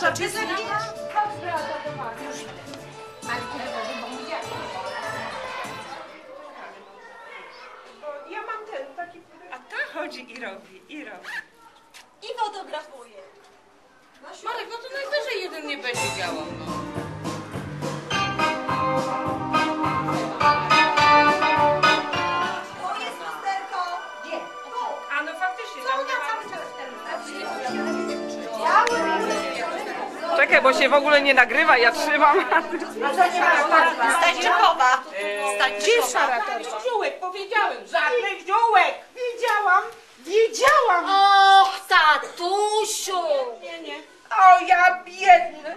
dużo pieski. Chodź Beata do was. Już idę. Wygląda? Bo ja mam ten taki... A ta chodzi i robi, i robi. I fotografuje. Marek, no to najwyżej jeden nie będzie działał, no. To jest Czekaj, bo się w ogóle nie nagrywa, ja trzymam. Stańczykowa. Stańczykowa. Ziółek, powiedziałem, żadnych ziółek! Wiedziałam, wiedziałam! Och, tatusiu. Nie, nie. O ja biedny!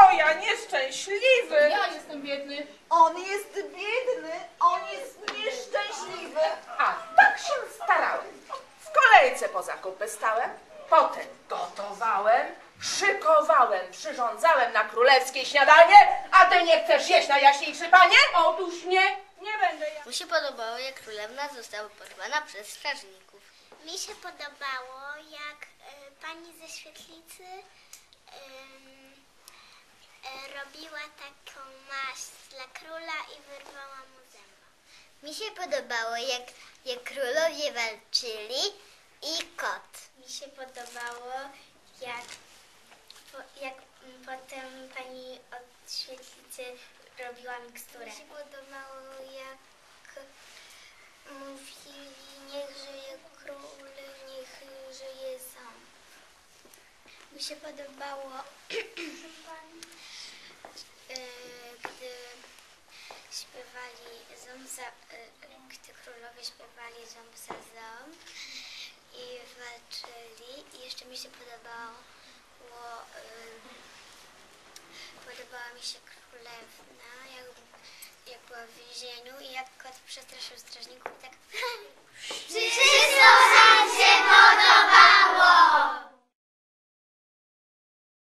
O ja nieszczęśliwy! Ja jestem biedny. On jest biedny, on jest nieszczęśliwy. A, tak się starałem. W kolejce po zakupy stałem, potem gotowałem, przyrządzałem na królewskie śniadanie, a ty nie chcesz jeść najjaśniejszy panie? Otóż nie. Nie będę ja. Mi się podobało, jak królewna została porwana przez strażników. Mi się podobało, jak e, pani ze świetlicy em, e, robiła taką maść dla króla i wyrwała mu zęba. Mi się podobało, jak, jak królowie walczyli i kot. Mi się podobało, jak, jak potem pani od świetlicy robiła miksturę. Mi się podobało, jak mówili, niech żyje król, niech żyje ząb. Mi się podobało, e, gdy śpiewali ząb za, e, gdy królowie śpiewali ząb za ząb i walczyli. I jeszcze mi się podobało, ym, podobała mi się królewna, jak, jak była w więzieniu i jak kot przestraszył strażników i tak